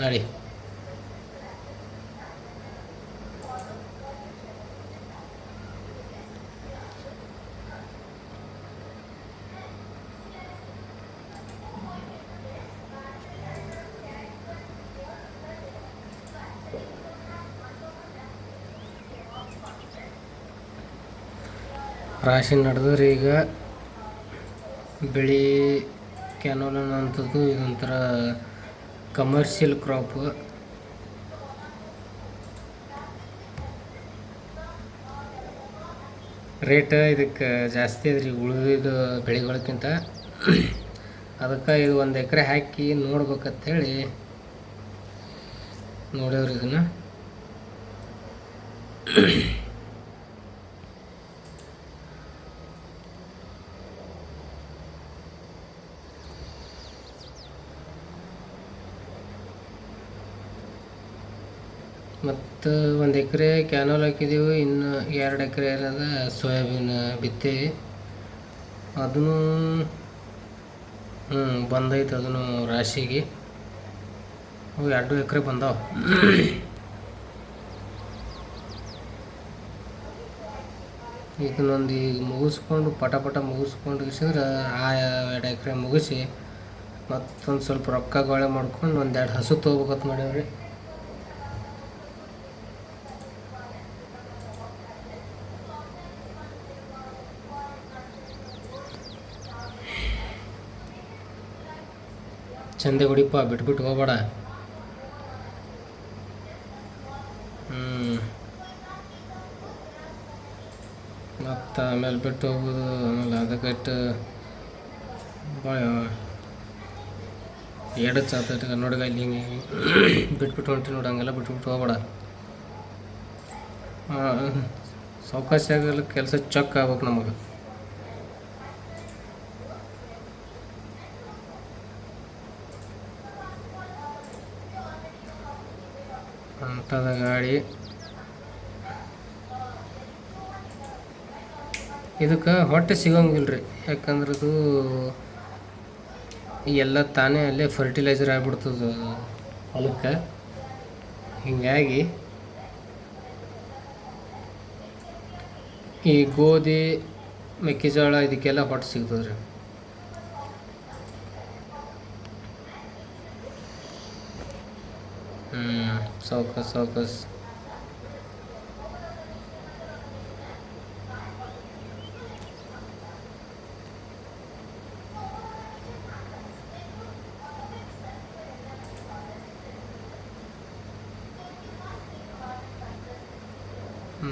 ನಡಿ. ರಾಶಿ ನಡೆದ್ರೆ ಈಗ ಬಿಳಿ ಕ್ಯಾನೋಲನ್ ಅಂಥದ್ದು ಇದೊಂಥರ ಕಮರ್ಷಿಯಲ್ ಕ್ರಾಪ್ ರೇಟ್ ಇದಕ್ಕೆ ಜಾಸ್ತಿ ಅದ್ರಿ ಉಳಿದ ಬೆಳೆಗಳಕ್ಕಿಂತ. ಅದಕ್ಕೆ ಇದು ಒಂದು ಎಕರೆ ಹಾಕಿ ನೋಡ್ಬೇಕಂತೇಳಿ ನೋಡೋರು ಇದನ್ನು. ಮತ್ತು ಒಂದು ಎಕರೆ ಕ್ಯಾನೋಲ್ ಹಾಕಿದ್ದೀವಿ ಇನ್ನು ಎರಡು ಎಕರೆ ಏನದ ಸೋಯಾಬೀನ್ ಬಿತ್ತೇವಿ ಅದನ್ನು ಹ್ಞೂ ಬಂದೈತೆ ಅದನ್ನು ರಾಶಿಗೆ. ಅವು ಎರಡು ಎಕರೆ ಬಂದಾವ. ಇದನ್ನೊಂದು ಈಗ ಮುಗಿಸ್ಕೊಂಡು, ಪಟ ಪಟ ಮುಗಿಸ್ಕೊಂಡು ಇಸಿದ್ರೆ ಆ ಎರಡು ಎಕರೆ ಮುಗಿಸಿ ಮತ್ತೊಂದು ಸ್ವಲ್ಪ ರೊಕ್ಕ ಗೋಳೆ ಮಾಡ್ಕೊಂಡು ಒಂದೆರಡು ಹಸು ತೊಗೋಬೇಕಂತ ಮಾಡೇವ್ರಿ. ಚಂದ ಹೊಡಿಪ್ಪ ಬಿಟ್ಬಿಟ್ಟು ಹೋಗ್ಬೇಡ. ಹ್ಞೂ ಮತ್ತು ಆಮೇಲೆ ಬಿಟ್ಟು ಹೋಗೋದು, ಆಮೇಲೆ ಅದಕ್ಕೆ ಭಾಳ ಎರಡು ಚಾತ ನೋಡಿದ ಇಲ್ಲಿ ಹಿಂಗೆ ಬಿಟ್ಬಿಟ್ಟು ಹೊಂಟಿ ನೋಡಿ, ಹಂಗೆಲ್ಲ ಬಿಟ್ಬಿಟ್ಟು ಹೋಗ್ಬೇಡ. ಸಾವಕಾಶ ಕೆಲಸ ಚೊಕ್ ಆಗ್ಬೇಕು ನಮಗೆ. ಅಂಥದ ಗಾಡಿ. ಇದಕ್ಕೆ ಹೊಟ್ಟೆ ಸಿಗೋಂಗಿಲ್ಲ ರೀ ಯಾಕಂದ್ರೆ ಅದು ಎಲ್ಲ ತಾನೇ ಅಲ್ಲೇ ಫರ್ಟಿಲೈಸರ್ ಆಗ್ಬಿಡ್ತದ ಹೊಲಕ್ಕೆ. ಹೀಗಾಗಿ ಈ ಗೋಧಿ, ಮೆಕ್ಕೆಜೋಳ ಇದಕ್ಕೆಲ್ಲ ಹೊಟ್ಟೆ ಸಿಗ್ತದೆ ಹ್ಞೂ ಸೌಕಸ್.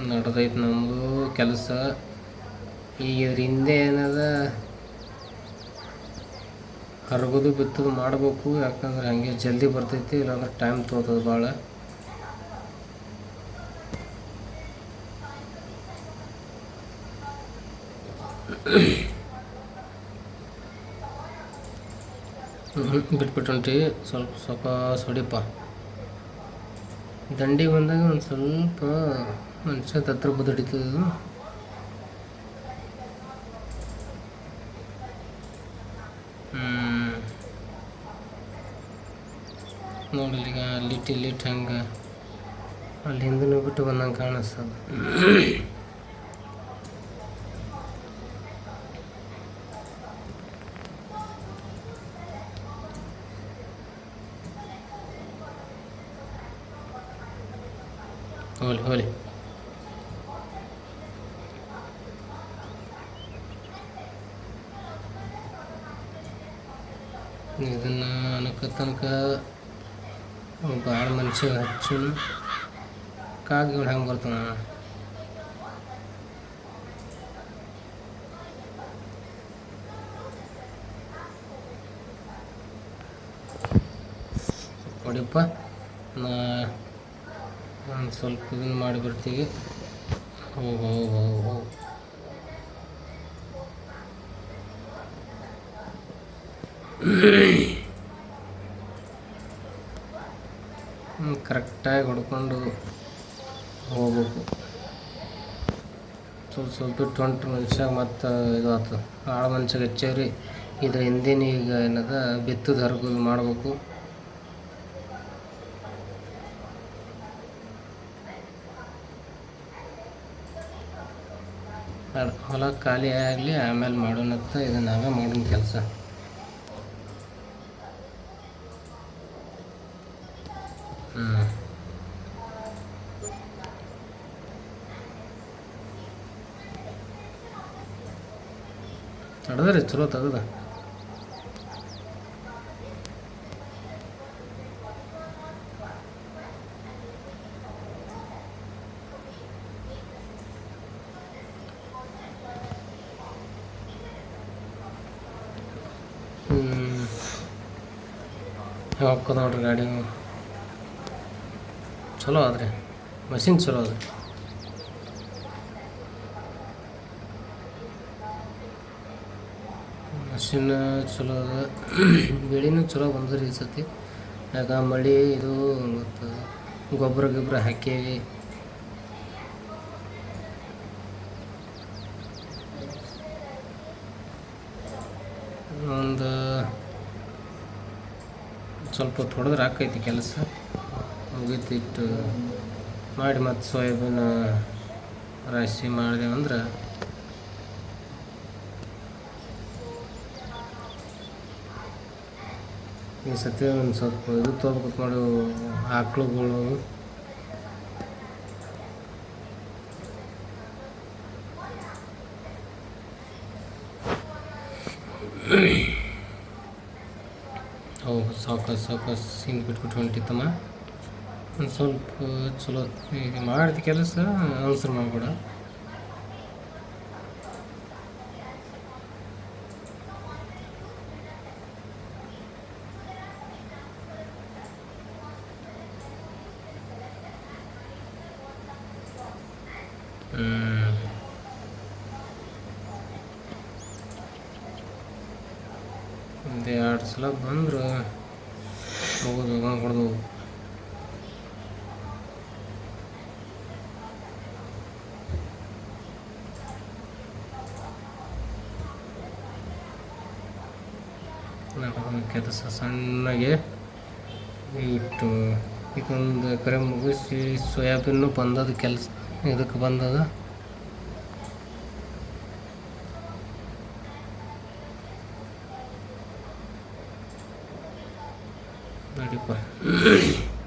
ನಡೆದೈತೆ ನಮ್ಮದು ಕೆಲಸ. ಈಗ ಇದ್ರ ಹಿಂದೆ ಏನದ ಹರಗೋದು ಬಿತ್ತದು ಮಾಡಬೇಕು, ಯಾಕಂದ್ರೆ ಹಂಗೆ ಜಲ್ದಿ ಬರ್ತೈತಿ, ಇಲ್ಲಾಂದ್ರೆ ಟೈಮ್ ತೊಗೊತದೆ ಭಾಳ ಬಿಟ್ಬಿಟ್ಟು ಸ್ವಲ್ಪ ಸ್ವಲ್ಪ ಹೊಡಿಪ ದಂಡಿ ಬಂದಾಗ ಒಂದು ಸ್ವಲ್ಪ ಮನುಷ್ಯ ಹತ್ರ ಬುದ್ಧಿಡಿತದೆ ನೋಡಿ ಈಗ ಲಿಟ್ ಲಿಟ್ ಹಂಗೆ. ಅಲ್ಲಿ ಹಿಂದೂ ಬಿಟ್ಟು ಬಂದಂಗೆ ಕಾಣಿಸ್ತದೆ. ಹೋಲಿ ಹೋಲಿ. ಇದನ್ನು ಅನಕ ತನಕ ಭಾಳ ಮನುಷ್ಯ ಹಚ್ಚು ಕಾಗಿಗಳು ಹೆಂಗೆ ಬರ್ತಾನ ನೋಡಿಪ್ಪ, ನಾ ಒಂದು ಸ್ವಲ್ಪ ಇದನ್ನು ಮಾಡಿಬಿಡ್ತೀವಿ ಹೋ ಹೋ ಹೋ ಹೋ. ಕರೆಕ್ಟಾಗಿ ಹೊಡ್ಕೊಂಡು ಹೋಗ್ಬೇಕು. ಸ್ವಲ್ಪ ಸ್ವಲ್ಪ ಬಿಟ್ಟು ಹೊಂಟ್ರೆ ಮನುಷ್ಯಾಗ ಮತ್ತು ಇದು ಆಯ್ತು ಆಳು ಮನುಷ್ಯಾಗ ಹೆಚ್ಚೇವ್ರಿ. ಇದ್ರ ಹಿಂದಿನ ಈಗ ಏನದ, ಬಿತ್ತು ಹರಗುದು ಮಾಡಬೇಕು. ಹೊಲ ಖಾಲಿ ಆಗಲಿ, ಆಮೇಲೆ ಮಾಡೋಣಂತ ಇದು ನಾವೇ ಮಾಡೋಣ ಕೆಲಸ. ತಡೆದ್ರಿ ಚಲೋ ತೆಗ್ದ. ಹೋಗ್ಕೊ ನೋಡ್ರಿ ಗಾಡಿ ಚಲೋ ಆದ್ರಿ. ಮಷಿನ್ ಚಲೋ ಅದ ಮಷಿನ್ ಚಲೋ ಅದ. ಬೆಳೆನೂ ಚಲೋ ಬಂದ್ರಿ ಈ ಸತಿ. ಯಾಕೆ ಮಳೆ ಇದು ಮತ್ತು ಗೊಬ್ಬರ ಗೊಬ್ಬರ ಹಾಕೇವಿ ಒಂದು ಸ್ವಲ್ಪ ಹೊಡೆದ್ರೆ ಆಕೈತಿ ಕೆಲಸ. ಮುಗಿತಿಟ್ಟು ಮಾಡಿ ಮತ್ತು ಸೋಯಾಬೀನ್ ರಾಶಿ ಮಾಡಿದೆವು ಈ ಸತಿ ಒಂದು ಸ್ವಲ್ಪ ಇದು ತೊಗೊಬೇಕು ಮಾಡು ಆಕಳುಗಳು ಅವು ಸಾಕಸ್ ಸಾಕಸ್. ಹಿಂಗೆ ಬಿಟ್ಬಿಟ್ಟು ಹೊಂಟಿತ್ತಮ್ಮ. ಒಂದು ಸ್ವಲ್ಪ ಚಲೋ ಈಗ ಮಾಡ್ತಿ ಕೆಲಸ, ಅನ್ಸರ್ ಮಾಡ್ಬೇಡ. ಒಂದು ಎರಡು ಸಲ ಬಂದ್ರೆ. ಹೋಗೋದು ಹೊಡ್ದು ಕೆಲಸ ಸಣ್ಣಗೆ ಇಟ್ಟು, ಇದೊಂದು ಎಕರೆ ಮುಗಿಸಿ, ಸೋಯಾಬೀನು ಬಂದದ ಕೆಲಸ. ಇದಕ್ಕೆ ಬಂದದ ನಡಿಪ ಹ್ಮ್.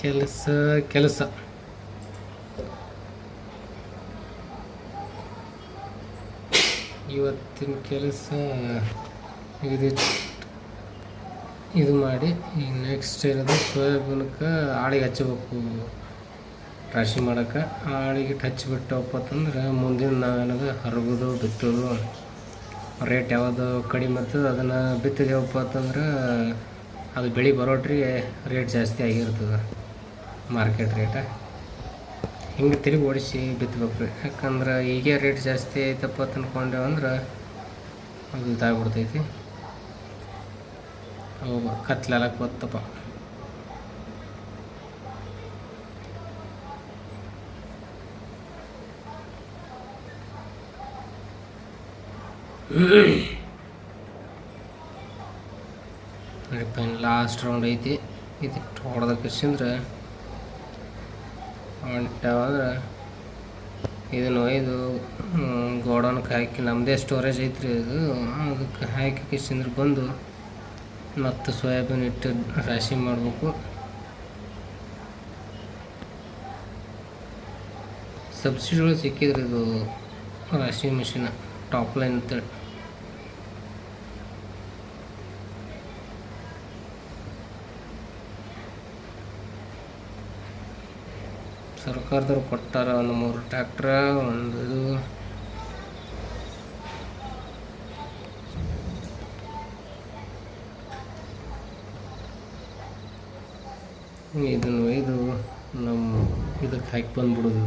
ಕೆಲಸ ಕೆಲಸ. ಇವತ್ತಿನ ಕೆಲಸ ಇದು ಇದು ಮಾಡಿ ಈಗ ನೆಕ್ಸ್ಟ್ ಇರೋದು ಸೋಯಾಬೀನ್ಕ ಆಳಿಗೆ ಹಚ್ಚಬೇಕು. ರಾಶಿ ಮಾಡೋಕೆ ಆಳಿಗೆ ಹಚ್ಚಿಬಿಟ್ಟವಪ್ಪ ಅಂತಂದ್ರೆ ಮುಂದಿನ ನಾವೇನದು ಹರಗೋದು, ಬಿತ್ತೋದು. ರೇಟ್ ಯಾವುದು ಕಡಿಮೆ ಆಗ್ತದೆ ಅದನ್ನು ಬಿತ್ತಿದೇವಪ್ಪ ಅಂತಂದ್ರೆ ಅದು ಬೆಳೆ ಬರೋಟ್ರಿ ರೇಟ್ ಜಾಸ್ತಿ ಆಗಿರ್ತದೆ. Market rate. ಹಿಂಗೆ ತಿರುಗಿ ಓಡಿಸಿ ಬಿತ್ತಬೇಕು ರೀ ಯಾಕಂದ್ರೆ ಈಗ ರೇಟ್ ಜಾಸ್ತಿ ಐತಪ್ಪ ಅಂತ ಅನ್ಕೊಂಡೇವು ಅಂದ್ರೆ ಅದು ಇದಾಗ್ಬಿಡ್ತೈತಿ. ಅವು ಕತ್ಲೆಲ್ಲ ಗೊತ್ತಪ್ಪ ಲಾಸ್ಟ್ ರೌಂಡ್ ಐತಿ. ಇದು ಹೊಡೆದ ಕಿಸಿಂದ್ರೆ ಹೊಂಟಾವಂದ್ರೆ ಇದನ್ನು ಒಯ್ದು ಗೋಡೌನ್ಗೆ ಹಾಕಿ ನಮ್ಮದೇ ಸ್ಟೋರೇಜ್ ಐತ್ರಿ ಇದು ಅದಕ್ಕೆ ಹಾಕಿ ಕಿಸಿಂದ್ರೆ ಬಂದು ಮತ್ತು ಸೋಯಾಬೀನ್ ಇಟ್ಟು ರಾಶಿ ಮಾಡಬೇಕು. ಸಬ್ಸಿಡಿಗಳು ಸಿಕ್ಕಿದ್ರಿ ಇದು ರಾಶಿ ಮಿಷಿನ್ ಟಾಪ್ ಲೈನ್ ಅಂತೇಳಿ ಸರ್ಕಾರದವ್ರು ಕೊಟ್ಟಾರ ಒಂದು ಮೂರು ಟ್ಯಾಕ್ಟ್ರ ಒಂದು ಇದು. ಇದನ್ನು ಒಯ್ದು ನಮ್ಮ ಇದಕ್ಕೆ ಹಾಕಿ ಬಂದ್ಬಿಡೋದು.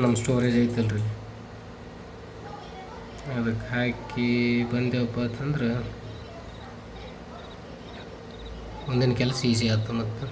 ನಮ್ಮ ಸ್ಟೋರೇಜ್ ಐತಲ್ರಿ. ಅದಕ್ಕೆ ಹಾಕಿ ಬಂದೆವಪ್ಪ ಅಂತಂದ್ರೆ ಮುಂದಿನ ಕೆಲಸ ಈಸಿ ಆಯ್ತು ಮತ್ತು.